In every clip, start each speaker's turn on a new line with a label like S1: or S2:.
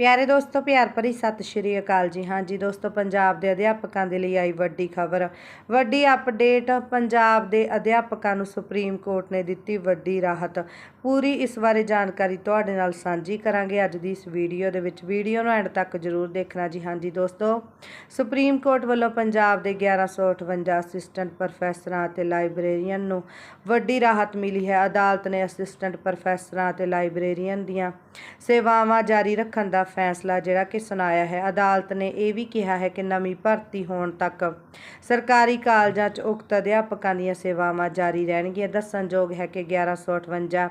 S1: ਪਿਆਰੇ ਦੋਸਤੋ, ਪਿਆਰ ਭਰੀ ਸਤਿ ਸ਼੍ਰੀ ਅਕਾਲ ਜੀ। ਹਾਂ ਜੀ, ਦੋਸਤੋ, ਪੰਜਾਬ ਦੇ ਅਧਿਆਪਕਾਂ ਦੇ ਲਈ ਆਈ ਵੱਡੀ ਖਬਰ। ਵੱਡੀ ਅਪਡੇਟ ਪੰਜਾਬ ਦੇ ਅਧਿਆਪਕਾਂ ਨੂੰ ਸੁਪਰੀਮ ਕੋਰਟ ਨੇ ਦਿੱਤੀ ਵੱਡੀ ਰਾਹਤ। ਪੂਰੀ ਇਸ ਬਾਰੇ ਜਾਣਕਾਰੀ ਤੁਹਾਡੇ ਨਾਲ ਸਾਂਝੀ ਕਰਾਂਗੇ ਅੱਜ ਦੀ ਇਸ ਵੀਡੀਓ ਦੇ ਵਿੱਚ। ਵੀਡੀਓ ਨੂੰ ਐਂਡ ਤੱਕ ਜ਼ਰੂਰ ਦੇਖਣਾ ਜੀ। ਹਾਂਜੀ ਦੋਸਤੋ, ਸੁਪਰੀਮ ਕੋਰਟ ਵੱਲੋਂ ਪੰਜਾਬ ਦੇ 1158 ਅਸਿਸਟੈਂਟ ਪ੍ਰੋਫੈਸਰਾਂ ਅਤੇ ਲਾਇਬ੍ਰੇਰੀਅਨ ਨੂੰ ਵੱਡੀ ਰਾਹਤ ਮਿਲੀ ਹੈ। ਅਦਾਲਤ ਨੇ ਅਸਿਸਟੈਂਟ ਪ੍ਰੋਫੈਸਰਾਂ ਅਤੇ ਲਾਇਬ੍ਰੇਰੀਅਨ ਦੀਆਂ ਸੇਵਾਵਾਂ ਜਾਰੀ ਰੱਖਣ ਦਾ ਫੈਸਲਾ ਜਿਹੜਾ ਕਿ ਸੁਣਾਇਆ ਹੈ। ਅਦਾਲਤ ਨੇ ਇਹ ਵੀ ਕਿਹਾ ਹੈ ਕਿ ਨਵੀਂ ਭਰਤੀ ਹੋਣ ਤੱਕ ਸਰਕਾਰੀ ਕਾਲਜਾਂ 'ਚ ਉਕਤ ਅਧਿਆਪਕਾਂ ਦੀਆਂ ਸੇਵਾਵਾਂ ਜਾਰੀ ਰਹਿਣਗੀਆਂ। ਦੱਸਣਯੋਗ ਹੈ ਕਿ 1158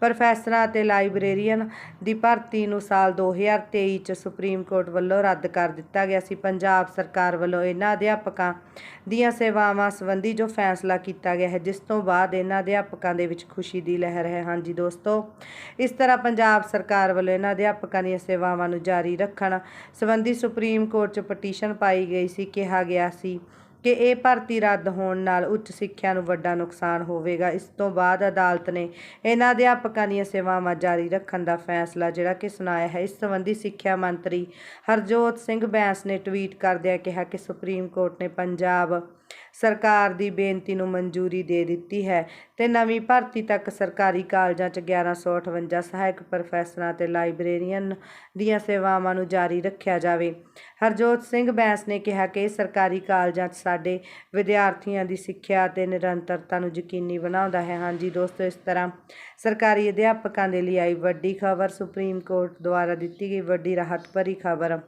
S1: ਪ੍ਰੋਫੈਸਰਾਂ ਅਤੇ ਲਾਇਬ੍ਰੇਰੀਅਨ ਦੀ ਭਰਤੀ ਨੂੰ ਸਾਲ 2023 ਚ ਸੁਪਰੀਮ ਕੋਰਟ ਵੱਲੋਂ ਰੱਦ ਕਰ ਦਿੱਤਾ ਗਿਆ ਸੀ। ਪੰਜਾਬ ਸਰਕਾਰ ਵੱਲੋਂ ਇਹਨਾਂ ਅਧਿਆਪਕਾਂ ਦੀਆਂ ਸੇਵਾਵਾਂ ਸੰਬੰਧੀ ਜੋ ਫੈਸਲਾ ਕੀਤਾ ਗਿਆ ਹੈ, ਜਿਸ ਤੋਂ ਬਾਅਦ ਇਹਨਾਂ ਅਧਿਆਪਕਾਂ ਦੇ ਵਿੱਚ ਖੁਸ਼ੀ ਦੀ ਲਹਿਰ ਹੈ। ਹਾਂਜੀ ਦੋਸਤੋ, ਇਸ ਤਰ੍ਹਾਂ ਪੰਜਾਬ ਸਰਕਾਰ ਵੱਲੋਂ ਇਹਨਾਂ ਅਧਿਆਪਕਾਂ ਦੀਆਂ ਸੇਵਾਵਾਂ ਨੂੰ ਜਾਰੀ ਰੱਖਣ ਸੰਬੰਧੀ ਸੁਪਰੀਮ ਕੋਰਟ 'ਚ ਪਟੀਸ਼ਨ ਪਾਈ ਗਈ ਸੀ, ਕਿਹਾ ਗਿਆ ਸੀ। ਕਿ ਇਹ ਭਰਤੀ ਰੱਦ ਹੋਣ ਨਾਲ ਉੱਚ ਸਿੱਖਿਆ ਨੂੰ ਵੱਡਾ ਨੁਕਸਾਨ ਹੋਵੇਗਾ। ਇਸ ਤੋਂ ਬਾਅਦ ਅਦਾਲਤ ਨੇ ਇਹਨਾਂ ਅਧਿਆਪਕਾਂ ਦੀਆਂ ਸੇਵਾਵਾਂ ਜਾਰੀ ਰੱਖਣ ਦਾ ਫੈਸਲਾ, ਜਿਹੜਾ ਕਿ ਸੁਣਾਇਆ ਹੈ। ਇਸ ਸੰਬੰਧੀ ਸਿੱਖਿਆ ਮੰਤਰੀ ਹਰਜੋਤ ਸਿੰਘ ਬੈਂਸ ਨੇ ਟਵੀਟ ਕਰਦਿਆਂ ਕਿਹਾ ਕਿ ਸੁਪਰੀਮ ਕੋਰਟ ਨੇ ਪੰਜਾਬ ਸਰਕਾਰ ਦੀ ਬੇਨਤੀ ਨੂੰ ਮਨਜ਼ੂਰੀ ਦੇ ਦਿੱਤੀ ਹੈ ਤੇ ਨਵੀਂ ਭਰਤੀ ਤੱਕ ਸਰਕਾਰੀ ਕਾਲਜਾਂ 'ਚ 1158 ਸਹਾਇਕ ਪ੍ਰੋਫੈਸਰਾਂ ਤੇ ਲਾਇਬ੍ਰੇਰੀਅਨ ਦੀਆਂ ਸੇਵਾਵਾਂ ਨੂੰ ਜਾਰੀ ਰੱਖਿਆ ਜਾਵੇ। ਹਰਜੋਤ ਸਿੰਘ ਬੈਂਸ ਨੇ ਕਿਹਾ ਕਿ ਸਰਕਾਰੀ ਕਾਲਜਾਂ 'ਚ ਸਾਡੇ ਵਿਦਿਆਰਥੀਆਂ ਦੀ ਸਿੱਖਿਆ ਅਤੇ ਨਿਰੰਤਰਤਾ ਨੂੰ ਯਕੀਨੀ ਬਣਾਉਂਦਾ ਹੈ। ਹਾਂਜੀ ਦੋਸਤੋ, ਇਸ ਤਰ੍ਹਾਂ ਸਰਕਾਰੀ ਅਧਿਆਪਕਾਂ ਦੇ ਲਈ ਆਈ ਵੱਡੀ ਖਬਰ ਸੁਪਰੀਮ ਕੋਰਟ ਦੁਆਰਾ ਦਿੱਤੀ ਗਈ ਵੱਡੀ ਰਾਹਤ ਭਰੀ ਖਬਰ।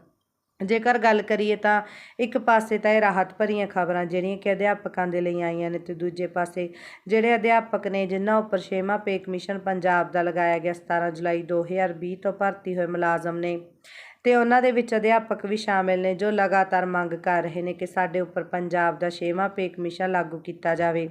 S1: ਜੇਕਰ ਗੱਲ ਕਰੀਏ ਤਾਂ ਇੱਕ ਪਾਸੇ ਤਾਂ ਇਹ ਰਾਹਤ ਭਰੀਆਂ ਖਬਰਾਂ ਜਿਹੜੀਆਂ ਕਿ ਅਧਿਆਪਕਾਂ ਦੇ ਲਈ ਆਈਆਂ ਨੇ ਤੇ ਦੂਜੇ ਪਾਸੇ ਜਿਹੜੇ ਅਧਿਆਪਕ ਨੇ ਜਿਨ੍ਹਾਂ ਉੱਪਰ ਛੇਵਾਂ ਪੇ ਕਮਿਸ਼ਨ ਪੰਜਾਬ ਦਾ ਲਗਾਇਆ ਗਿਆ 17 ਜੁਲਾਈ 2020 ਤੋਂ ਭਰਤੀ ਹੋਏ ਮੁਲਾਜ਼ਮ ਨੇ। ਤੇ ਉਹਨਾਂ ਦੇ ਵਿੱਚ ਅਧਿਆਪਕ ਵੀ ਸ਼ਾਮਿਲ ਨੇ, ਜੋ ਲਗਾਤਾਰ ਮੰਗ ਕਰ ਰਹੇ ਨੇ ਕਿ ਸਾਡੇ ਉੱਪਰ ਪੰਜਾਬ ਦਾ ਛੇਵਾਂ ਪੇ ਕਮਿਸ਼ਨ ਲਾਗੂ ਕੀਤਾ ਜਾਵੇ।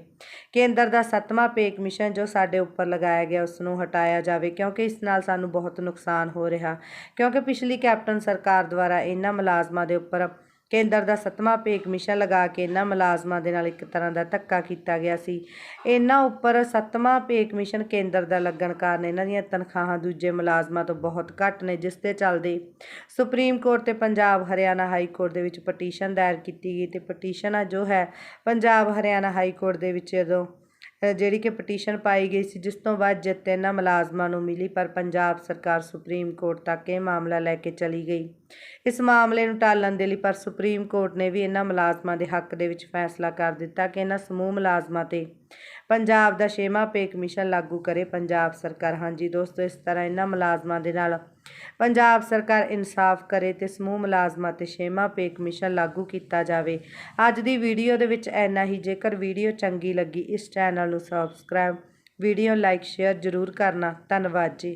S1: ਕੇਂਦਰ ਦਾ ਸੱਤਵਾਂ ਪੇ ਕਮਿਸ਼ਨ ਜੋ ਸਾਡੇ ਉੱਪਰ ਲਗਾਇਆ ਗਿਆ, ਉਸ ਨੂੰ ਹਟਾਇਆ ਜਾਵੇ, ਕਿਉਂਕਿ ਇਸ ਨਾਲ ਸਾਨੂੰ ਬਹੁਤ ਨੁਕਸਾਨ ਹੋ ਰਿਹਾ। ਕਿਉਂਕਿ ਪਿਛਲੀ ਕੈਪਟਨ ਸਰਕਾਰ ਦੁਆਰਾ ਇਹਨਾਂ ਮੁਲਾਜ਼ਮਾਂ ਦੇ ਉੱਪਰ ਕੇਂਦਰ ਦਾ ਸੱਤਵਾਂ ਪੇ ਕਮਿਸ਼ਨ ਲਗਾ ਕੇ ਇਹਨਾਂ ਮੁਲਾਜ਼ਮਾਂ ਦੇ ਨਾਲ ਇੱਕ ਤਰ੍ਹਾਂ ਦਾ ਧੱਕਾ ਕੀਤਾ ਗਿਆ ਸੀ। ਇਹਨਾਂ ਉੱਪਰ ਸੱਤਵਾਂ ਪੇ ਕਮਿਸ਼ਨ ਕੇਂਦਰ ਦਾ ਲੱਗਣ ਕਾਰਨ ਇਹਨਾਂ ਦੀਆਂ ਤਨਖਾਹਾਂ ਦੂਜੇ ਮੁਲਾਜ਼ਮਾਂ ਤੋਂ ਬਹੁਤ ਘੱਟ ਨੇ, ਜਿਸ ਤੇ ਚੱਲਦੇ ਸੁਪਰੀਮ ਕੋਰਟ ਤੇ ਪੰਜਾਬ ਹਰਿਆਣਾ ਹਾਈ ਕੋਰਟ ਦੇ ਵਿੱਚ ਪਟੀਸ਼ਨ ਦਾਇਰ ਕੀਤੀ ਗਈ ਤੇ ਪਟੀਸ਼ਨ ਆ ਜੋ ਹੈ ਪੰਜਾਬ ਹਰਿਆਣਾ ਹਾਈ ਕੋਰਟ ਦੇ ਵਿੱਚ ਜਦੋਂ ਜਿਹੜੀ ਕਿ ਪਟੀਸ਼ਨ ਪਾਈ ਗਈ ਸੀ, ਜਿਸ ਤੋਂ ਬਾਅਦ ਜਿੱਤ ਇਹਨਾਂ ਮੁਲਾਜ਼ਮਾਂ ਨੂੰ ਮਿਲੀ, ਪਰ ਪੰਜਾਬ ਸਰਕਾਰ ਸੁਪਰੀਮ ਕੋਰਟ ਤੱਕ ਇਹ ਮਾਮਲਾ ਲੈ ਕੇ ਚਲੀ ਗਈ। ਇਸ ਮਾਮਲੇ ਨੂੰ ਟਾਲਣ ਦੇ ਲਈ ਪਰ ਸੁਪਰੀਮ ਕੋਰਟ ਨੇ ਵੀ ਇਹਨਾਂ ਮੁਲਾਜ਼ਮਾਂ ਦੇ ਹੱਕ ਦੇ ਵਿੱਚ ਫੈਸਲਾ ਕਰ ਦਿੱਤਾ ਕਿ ਇਹਨਾਂ ਸਮੂਹ ਮੁਲਾਜ਼ਮਾਂ ਤੇ ਪੰਜਾਬ ਦਾ ਛੇਵਾਂ ਪੇ ਕਮਿਸ਼ਨ ਲਾਗੂ ਕਰੇ। ਪੰਜਾਬ ਸਰਕਾਰ, ਹਾਂਜੀ ਦੋਸਤੋ, ਇਸ ਤਰ੍ਹਾਂ ਇਹਨਾਂ ਮੁਲਾਜ਼ਮਾਂ ਦੇ ਨਾਲ ਪੰਜਾਬ ਸਰਕਾਰ ਇਨਸਾਫ ਕਰੇ ਤੇ ਸਮੂਹ ਮੁਲਾਜ਼ਮਾਂ ਤੇ ਛੇਵਾਂ ਪੇ ਕਮਿਸ਼ਨ ਲਾਗੂ ਕੀਤਾ ਜਾਵੇ। ਅੱਜ ਦੀ ਵੀਡੀਓ ਦੇ ਵਿੱਚ ਇੰਨਾ ਹੀ। ਜੇਕਰ ਵੀਡੀਓ ਚੰਗੀ ਲੱਗੀ, ਇਸ ਚੈਨਲ ਨੂੰ ਸਬਸਕ੍ਰਾਈਬ ਵੀਡੀਓ ਲਾਈਕ ਸ਼ੇਅਰ ਜ਼ਰੂਰ ਕਰਨਾ। ਧੰਨਵਾਦ ਜੀ।